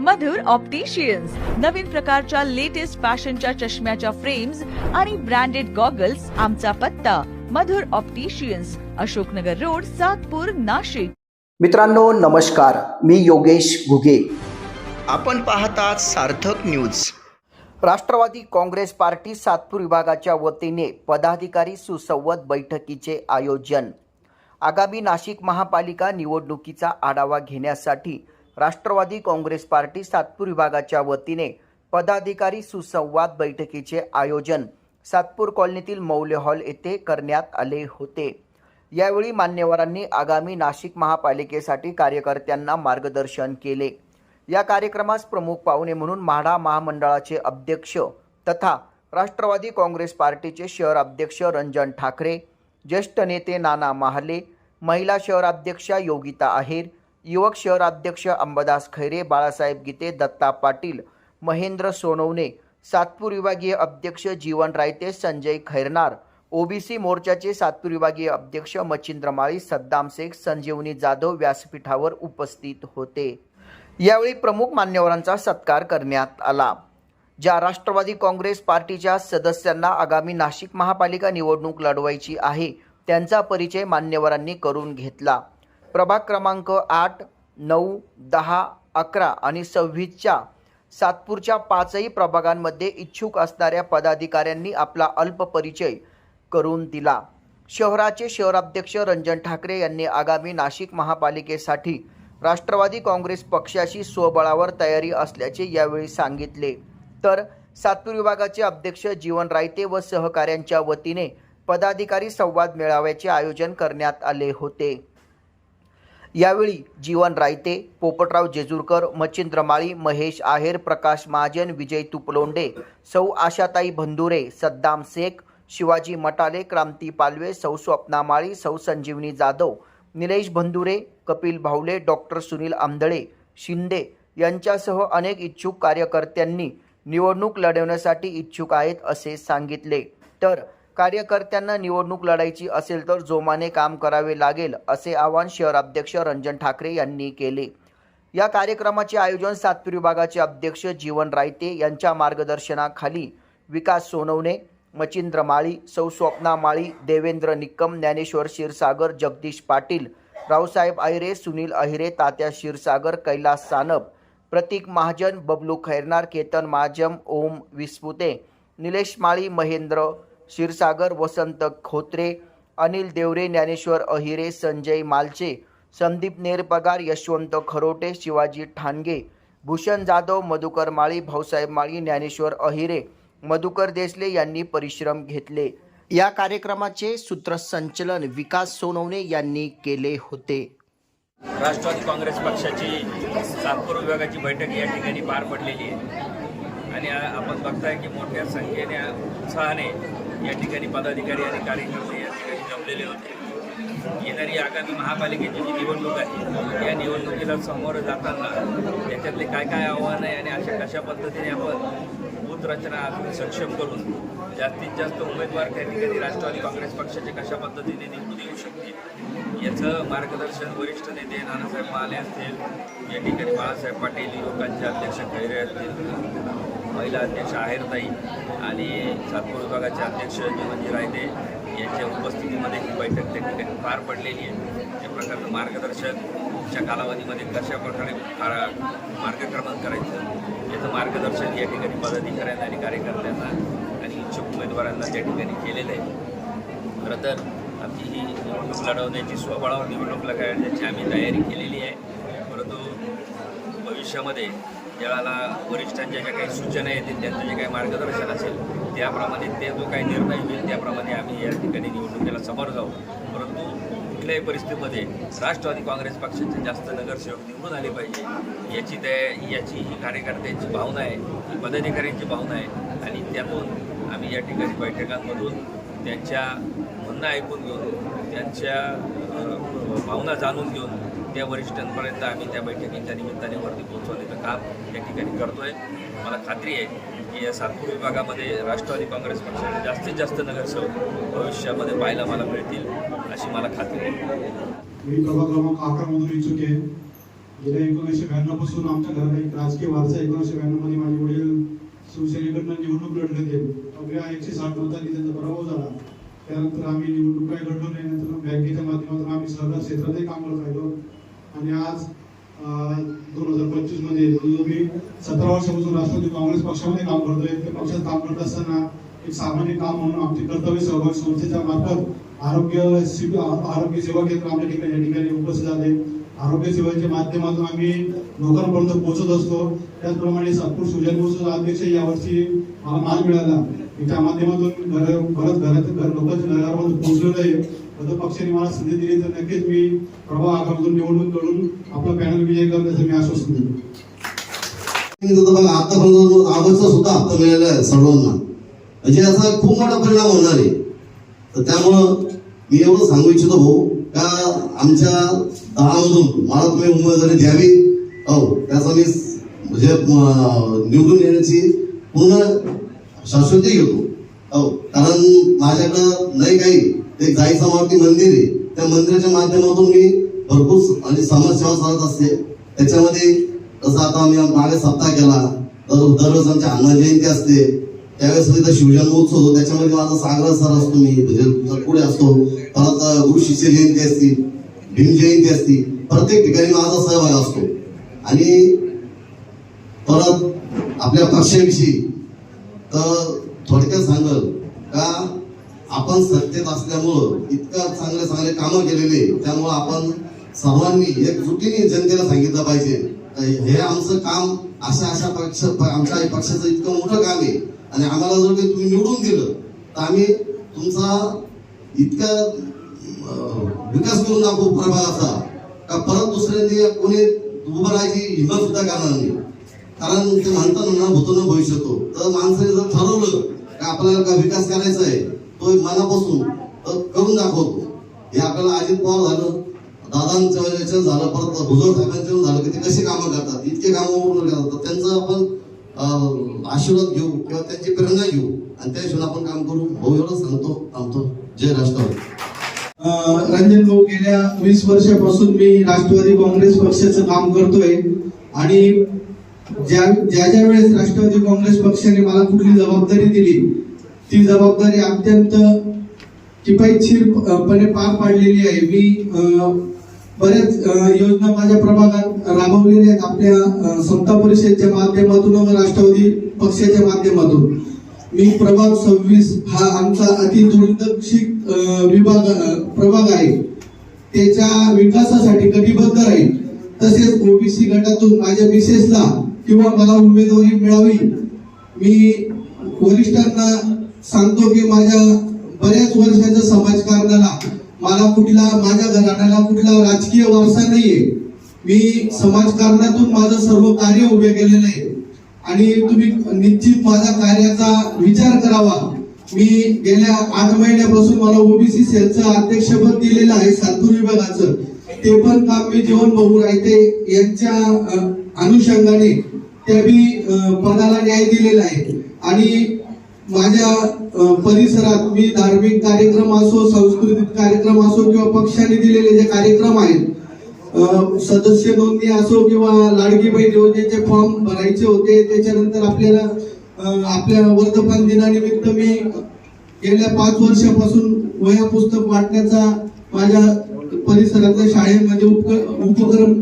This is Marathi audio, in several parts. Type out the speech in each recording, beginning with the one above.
मधुर ऑप्टिशियन्स नवीन प्रकारच्या लेटेस्ट फॅशनच्या चष्म्याच्या फ्रेम्स आणि ब्रँडेड गॉगल्स आमचा पत्ता. Madhur opticians Ashoknagar road Satpur Nashik. मित्रांनो नमस्कार. मी योगेश घुगे. आपण पाहतात सार्थक न्यूज राष्ट्रवादी काँग्रेस पार्टी सातपूर विभागाच्या वतीने पदाधिकारी सुसंवाद बैठकीचे आयोजन. आगामी नाशिक महापालिका निवडणुकीचा आढावा घेण्यासाठी राष्ट्रवादी काँग्रेस पार्टी सातपूर विभागाच्या वतीने पदाधिकारी सुसंवाद बैठकीचे आयोजन सातपूर कॉलनीतील मौल्य हॉल येथे करण्यात आले होते. यावेळी मान्यवरांनी आगामी नाशिक महापालिकेसाठी कार्यकर्त्यांना मार्गदर्शन केले. या कार्यक्रमास प्रमुख पाहुणे म्हणून म्हाडा महामंडळाचे अध्यक्ष तथा राष्ट्रवादी काँग्रेस पार्टीचे शहर अध्यक्ष रंजन ठाकरे ज्येष्ठ नेते नाना महाले महिला शहराध्यक्षा योगिता आहेर युवक शहराध्यक्ष अंबादास खैरे बाळासाहेब गीते दत्ता पाटील महेंद्र सोनवणे सातपूर विभागीय अध्यक्ष जीवन रायते संजय खैरनार ओबीसी मोर्चाचे सातपूर विभागीय अध्यक्ष मच्छिंद्र माळी सद्दाम शेख संजीवनी जाधव व्यासपीठावर उपस्थित होते. यावेळी प्रमुख मान्यवरांचा सत्कार करण्यात आला. ज्या राष्ट्रवादी काँग्रेस पार्टीच्या सदस्यांना आगामी नाशिक महापालिका निवडणूक लढवायची आहे त्यांचा परिचय मान्यवरांनी करून घेतला. प्रभाग क्रमांक आठ नऊ दहा अकरा आणि सव्वीसच्या सातपूरच्या पाचही प्रभागांमध्ये इच्छुक असणाऱ्या पदाधिकाऱ्यांनी आपला अल्प परिचय करून दिला. शहराचे शहराध्यक्ष रंजन ठाकरे यांनी आगामी नाशिक महापालिकेसाठी राष्ट्रवादी काँग्रेस पक्षाशी स्वबळावर तयारी असल्याचे यावेळी सांगितले. तर सातपूर विभागाचे अध्यक्ष जीवन रायते व सहकाऱ्यांच्या वतीने पदाधिकारी संवाद मेळाव्याचे आयोजन करण्यात आले होते. यावेळी जीवन रायते पोपटराव जेजूरकर मच्छिंद्र माळी महेश आहेर प्रकाश महाजन विजय तुपलोंडे सौ आशाताई भंदुरे सद्दाम शेख शिवाजी मटाले क्रांती पालवे सौ स्वप्ना माळी सौ संजीवनी जाधव निलेश भंदुरे कपिल भावले डॉक्टर सुनील आंधळे शिंदे यांच्यासह अनेक इच्छुक कार्यकर्त्यांनी निवडणूक लढवण्यासाठी इच्छुक आहेत असे सांगितले. तर कार्यकर्त्यांना निवडणूक लढायची असेल तर जोमाने काम करावे लागेल असे आवाहन शहराध्यक्ष रंजन ठाकरे यांनी केले. या कार्यक्रमाचे आयोजन सातपूर विभागाचे अध्यक्ष जीवन रायते यांच्या मार्गदर्शनाखाली विकास सोनवणे मचिंद्र माळी सौ स्वप्ना माळी देवेंद्र निक्कम ज्ञानेश्वर क्षीरसागर जगदीश पाटील रावसाहेब अहिरे सुनील अहिरे तात्या क्षीरसागर कैलास सानप प्रतीक महाजन बबलू खैरनार केतन महाजम ओम विस्पुते निलेश माळी महेंद्र क्षीरसागर वसंत खोत्रे अनिल देवरे ज्ञानेश्वर अहिरे संजय मालचे संदीप नेरपगार यशवंत खरोटे शिवाजी ठाणगे भूषण जाधव मधुकर माळी भाऊसाहेब माळी ज्ञानेश्वर अहिरे मधुकर देसले यांनी परिश्रम घेतले. या कार्यक्रमाचे सूत्रसंचलन विकास सोनवणे यांनी केले होते. राष्ट्रवादी काँग्रेस पक्षाची सातपूर विभागाची बैठक या ठिकाणी पार पडलेली आहे. आणि आपण बघताय की मोठ्या संख्येने उत्साहाने या ठिकाणी पदाधिकारी आणि कार्यकर्ते या ठिकाणी जमलेले होते. येणारी आगामी महापालिकेची जी निवडणूक आहे या निवडणुकीला समोर जाताना त्याच्यातले काय काय आव्हानं आहे आणि अशा कशा पद्धतीने आपण बूथ रचना सक्षम करून जास्तीत जास्त उमेदवार त्या ठिकाणी राष्ट्रवादी काँग्रेस पक्षाचे कशा पद्धतीने निवडून येऊ शकतील याचं मार्गदर्शन वरिष्ठ नेते नानासाहेब माले असतील या ठिकाणी बाळासाहेब पाटील युवकांचे अध्यक्ष खैरे असतील. महिला अध्यक्ष आहेरताई आणि सातपूर विभागाचे अध्यक्ष जीवनजी रायते यांच्या उपस्थितीमध्ये ही बैठक त्या ठिकाणी पार पडलेली आहे. त्या प्रकारचं मार्गदर्शन च्या कालावधीमध्ये कशा प्रकारे मार्गक्रमण करायचं याचं मार्गदर्शन या ठिकाणी पदाधिकाऱ्यांना आणि कार्यकर्त्यांना आणि इच्छुक उमेदवारांना त्या ठिकाणी केलेलं आहे. खरं तर आमची ही निवडणूक लढवण्याची स्वबळावर निवडणूक लढवण्याची आम्ही तयारी केलेली आहे. परंतु भविष्यामध्ये ज्यावेळेला वरिष्ठांच्या ज्या काही सूचना येतील त्यांचं जे काही मार्गदर्शन असेल त्याप्रमाणे ते जो काही निर्णय होईल त्याप्रमाणे आम्ही या ठिकाणी निवडणुकीला समोर जाऊ. परंतु कुठल्याही परिस्थितीमध्ये राष्ट्रवादी काँग्रेस पक्षाचे जास्त नगरसेवक निवडून आले पाहिजे याची त्या याची ही कार्यकर्त्यांची भावना आहे ही पदाधिकाऱ्यांची भावना आहे आणि त्यातून आम्ही या ठिकाणी बैठकांमधून त्यांच्या म्हणणं ऐकून घेऊन त्यांच्या भावना जाणून घेऊन त्या वरिष्ठांपर्यंत आम्ही त्या बैठकीच्या निमित्ताने वरती पोहोचवण्याचं काम या ठिकाणी करतोय. मला खात्री आहे की या सातपूर विभागामध्ये राष्ट्रवादी काँग्रेस पक्षाने जास्तीत जास्त नगरसेवक भविष्यामध्ये पाहायला मला मिळतील अशी मला खात्री आहे. मी प्रभाग क्रमांक अकरा मधून इच्छुक आहे. गेल्या एकोणीसशे ब्याण्णवपासून आमच्या घराला एक राजकीय वारसा एकोणीसशे ब्याण्णवमध्ये माझे वडील शिवसेनेकडनं निवडणूक लढले ते अवघ्या एकशे साठ मतांनी त्यांचा पराभव झाला. त्यानंतर आम्ही निवडणूक काही लढलो नाही नंतर बँकेच्या माध्यमातून आम्ही सहकार क्षेत्रातही काम करत राहिलो आणि आज दोन हजार पंचवीसमध्ये मी. सतरा वर्षापासून राष्ट्रवादी काँग्रेस पक्षामध्ये काम करतोय. त्या पक्षात काम करत असताना एक सामान्य काम म्हणून आमचे कर्तव्य सहभाग संस्थेच्या मार्फत आरोग्य शिबिर आरोग्य सेवा केंद्र आपल्या ठिकाणी या ठिकाणी उपस्थित झाले आरोग्य सेवेच्या माध्यमातून आम्ही लोकांपर्यंत पोहोचत असतो. त्याचप्रमाणे सातपूर शिवजन महोत्सव अध्यक्ष यावर्षी मला मान मिळाला. त्या माध्यमातून घर परत घरात घर लोकांच्या घरापर्यंत पोहोचलेलं आहे. तर पक्षाने मला संधी दिली तर नक्कीच मी प्रभाव आघाडीतून निवडणूक करून आपला पॅनल विजय करण्याचं मी आश्वासन देतो. बघा आतापर्यंत आवाजचा सुद्धा हप्ता मिळाला आहे सर्वांना म्हणजे याचा खूप मोठा परिणाम होणार आहे. तर त्यामुळं मी एवढं सांगू इच्छितो भाऊ का आमच्या दहामधून मला तुम्ही उमेदवारी द्यावी. हो त्याचा मी म्हणजे निवडून येण्याची पूर्ण शाश्वती घेतो. हो कारण माझ्याकडं नाही काही ते जाई समावती मंदिर आहे. त्या मंदिराच्या माध्यमातून मी भरपूर आणि म्हणजे समाजसेवा चालत असते. त्याच्यामध्ये जसं आता आम्ही मागे सप्ताह केला तर दररोज आमची हनुमान जयंती असते. त्यावेळेस सुद्धा इथं शिवजन्मोत्सव होतो त्याच्यामध्ये माझा सागरा सर असतो मी म्हणजे पुढे असतो परत गुरु शिष्य जयंती असती भीम जयंती असती प्रत्येक ठिकाणी माझा सहभाग असतो. आणि परत आपल्या पक्षाविषयी तर थोडक्यात सांगल का आपण सत्तेत असल्यामुळं इतकं चांगले चांगले कामं केलेले त्यामुळं आपण सर्वांनी एकजुटीने जनतेला सांगितलं पाहिजे. हे आमचं काम अशा अशा पक्ष आमच्या पक्षाचं इतकं मोठं काम आहे. आणि आम्हाला जर काही तुम्ही निवडून दिलं तर आम्ही तुमचा इतका विकास करून दाखवू प्रभागाचा. का परत दुसऱ्यांनी कोणी उभं राहायची हिंमत सुद्धा करणार नाही. कारण ते म्हणतात ना भूतून भविष्यतो तर माणसाने जर ठरवलं का आपल्याला का विकास करायचा आहे तो मनापासून करून दाखवतो. हे आपल्याला अजित पवार झालं दादांच्या याच्यात झालं परत भुजबळ साहेबांचं झालं की ते कसे कामं करतात? इतके कामं पूर्ण करतात त्यांचं आपण आशीर्वाद घेऊ किंवा त्यांची प्रेरणा घेऊ आणि त्या हिशोबाने आपण काम करू. भाऊ एवढं सांगतो थांबतो. जय राष्ट्रवादी. रंजन भाऊ गेल्या वीस वर्षापासून मी राष्ट्रवादी काँग्रेस पक्षाचं काम करतोय. आणि ज्या ज्या ज्या वेळेस राष्ट्रवादी काँग्रेस पक्षाने मला कुठली जबाबदारी दिली ती जबाबदारी अत्यंत किफायतशीरपणे पार पाडलेली आहे. मी बऱ्याच योजना माझ्या प्रभागात राबवलेल्या आहेत आपल्या सत्ता परिषदेच्या माध्यमातून व राष्ट्रवादी पक्षाच्या माध्यमातून. मी प्रभाग सव्वीस हा आमचा अतिदुर्लक्षित विभाग प्रभाग आहे. त्याच्या विकासासाठी कटिबद्ध राहील. तसेच ओबीसी गटातून माझ्या मिसेसला किंवा मला उमेदवारी मिळावी. मी वरिष्ठांना सांगतो की माझ्या बऱ्याच वर्षाच्या समाजकारणाला मला कुठला माझ्या घराण्याला कुठला राजकीय वारसा नाहीये. मी समाजकारणातून माझं सर्व कार्य उभे केलेलं आहे. आणि तुम्ही निश्चित माझ्या कार्याचा विचार करावा. मी गेल्या आठ महिन्यापासून मला ओबीसी सेलचं अध्यक्षपद दिलेलं आहे सातपूर विभागाचं. ते पण काम मी जीवन भाऊ रायते यांच्या अनुषंगाने त्या बी पदाला न्याय दिलेला आहे. आणि माझ्या परिसरात मी धार्मिक कार्यक्रम असो सांस्कृतिक कार्यक्रम असो किंवा पक्षाने दिलेले जे कार्यक्रम आहेत सदस्य नोंदणी असो किंवा लाडकी बहीण योजनेचे फॉर्म भरायचे होते त्याच्यानंतर आपल्याला आपल्या वर्धमान दिनानिमित्त मी गेल्या पाच वर्षापासून वया पुस्तक वाटण्याचा माझ्या परिसरातल्या शाळेमध्ये उपक- उपक्रम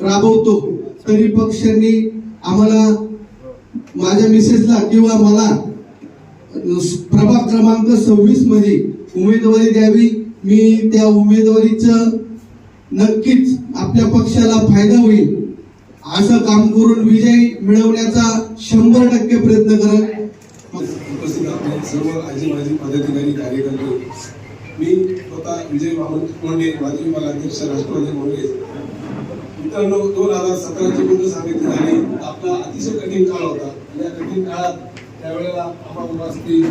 राबवतो. तरी पक्षांनी आम्हाला माझ्या मिसेसला किंवा मला प्रभाग क्रमांक सव्वीसमध्ये उमेदवारी द्यावी. मी त्या उमेदवारीचं नक्कीच आपल्या पक्षाला फायदा होईल. असं काम करून विजय मिळवण्याचा शंभर टक्के प्रयत्न करत उपस्थित आपले सर्व आजी माजी पदाधिकारी कार्यकर्ते. मी स्वतः विजय बाबू कोंडे माजी अध्यक्ष राष्ट्रवादी काँग्रेस. मित्रांनो दोन हजार सतराची गोष्ट सांगितली झाली. आपला अतिशय कठीण काळ होता. आणि या कठीण काळात त्यावेळेला आम्हा असतील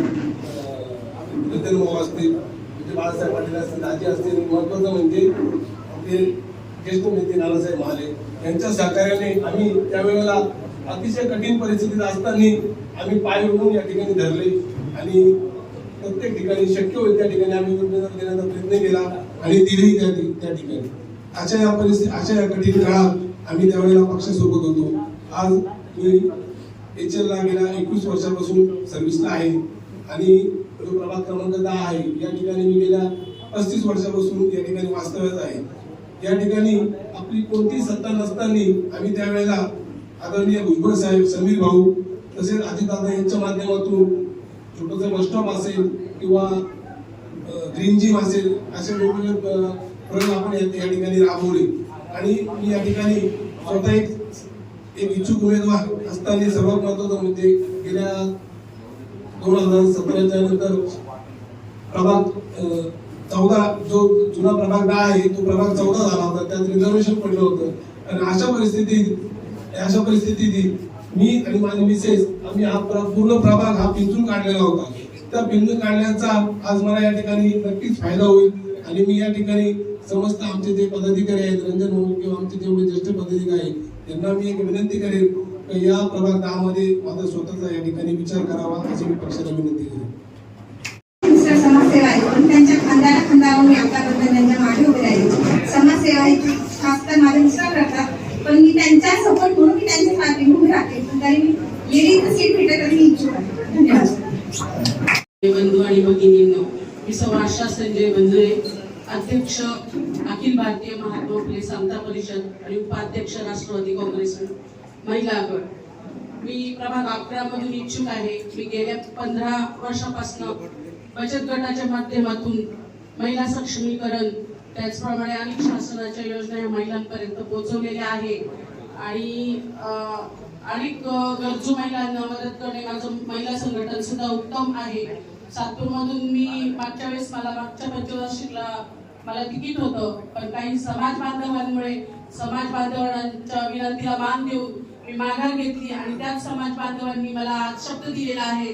नितीन भाऊ असतील म्हणजे बाळासाहेब पाटील असतील आजी असतील महत्वाचं म्हणजे आपले ज्येष्ठ नेते नानासाहेब महाले यांच्या सहकार्याने आम्ही त्यावेळेला अतिशय कठीण परिस्थितीत असताना आम्ही पाय रोवून या ठिकाणी धरले आणि प्रत्येक ठिकाणी शक्य होईल त्या ठिकाणी आम्ही उमेदवार देण्याचा प्रयत्न केला आणि दिलेही त्या त्या ठिकाणी. अशा या परिस्थिती अशा या कठीण काळात आम्ही त्यावेळेला पक्षासोबत होतो. आज मी एच ला गेल्या एकवीस वर्षापासून सर्व्हिसला आहे. आणि जो प्रभाग क्रमांक दहा आहे या ठिकाणी मी गेल्या पस्तीस वर्षापासून या ठिकाणी वास्तव्यात आहे. या ठिकाणी आपली कोणतीही सत्ता नसताना आम्ही त्यावेळेला आदरणीय भुजबळ साहेब समीर भाऊ तसेच अजितदादा यांच्या माध्यमातून छोटंसं बस स्टॉप असेल किंवा ग्रीन जिम असेल असे वेगवेगळे प्रयोग आपण या या ठिकाणी राबवले. आणि मी या ठिकाणी स्वतः एक एक इच्छुक उमेदवार असताना सर्वात महत्त्वाचा मुद्दे गेल्या दोन हजार सतराच्या नंतर प्रभाग चौदा जो जुना प्रभाग दहा आहे तो प्रभाग चौदा झाला होता. त्यात रिझर्वेशन पडलं होतं. आणि अशा परिस्थितीत अशा परिस्थितीत मी आणि माझी मिसेस आम्ही हा पूर्ण प्रभाग हा पिंजून काढलेला होता. त्या पिंजून काढण्याचा आज मला या ठिकाणी नक्कीच फायदा होईल. आणि मी या ठिकाणी समस्त आमचे जे पदाधिकारी आहेत रंजन म्हणून किंवा आमचे जेवढे ज्येष्ठ पदाधिकारी आहेत त्यांना मी एक विनंती करेन की या प्रभाग दहामध्ये माझा स्वतःचा या ठिकाणी विचार करावा अशी मी पक्षाला विनंती करेन. समाजसेवा आहे. पण त्यांच्या खांद्याला त्यांच्या मागे उभे राहिले. समाजसेवा ही खास तर माझे करतात पण मी त्यांच्या सपोर्ट म्हणून मी त्यांच्या पाठी उभी राहते. पण तरी मी लेडीचं सीट भेटत तरी मी इच्छुक आहे. धन्यवाद. बंधू आणि भगिनींनो मी सौ आशा संजय बंधुरे अध्यक्ष अखिल भारतीय महात्मा फुले समता परिषद आणि उपाध्यक्ष राष्ट्रवादी काँग्रेस महिला गट मी प्रभाग अकरा मधून इच्छुक आहे मी गेल्या पंधरा वर्षापासून बचत गटाच्या माध्यमातून महिला सक्षमीकरण त्याचप्रमाणे अनेक शासनाच्या योजना या महिलांपर्यंत पोहोचवलेल्या आहे. आणि अनेक गरजू महिलांना मदत करणे माझं महिला संघटन सुद्धा उत्तम आहे. सातपूरमधून मी मागच्या वेळेस मला मागच्या पंचवार्षिकला मला तिकीट होतं पण काही समाज बांधवांमुळे समाज बांधवांच्या विनंतीला मान देऊन मी माघार घेतली आणि त्याच समाज बांधवांनी मला आज शब्द दिलेला आहे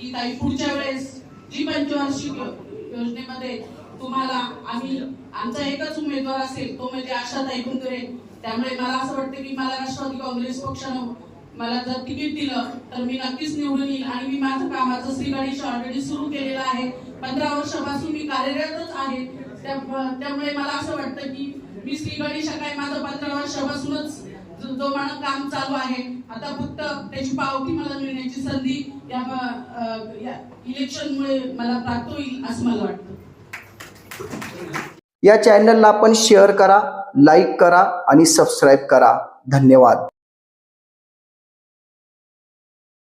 की ताई पुढच्या वेळेस जी पंचवार्षिक योजनेमध्ये तुम्हाला आम्ही आमचा एकच उमेदवार असेल तो म्हणजे आशाताई कुंदरे. त्यामुळे मला असं वाटतं की मला राष्ट्रवादी काँग्रेस पक्षानं मला जर तिकीट दिलं तर मी नक्कीच निवडून येईल. आणि मी माझं कामाचं श्रीगणेश ऑलरेडी सुरू केलेलं आहे. पंधरा वर्षापासून मी कार्यरतच आहे. त्यामुळे मला असं वाटतं की मी श्रीगणेश काय माझं पंधरा वर्षापासूनच जो जो माझं काम चालू आहे आता फक्त त्याची पावती मला मिळण्याची संधी या या इलेक्शनमुळे मला प्राप्त होईल असं मला वाटतं. या चॅनलला आपण शेअर करा लाईक करा आणि सबस्क्राईब करा. धन्यवाद.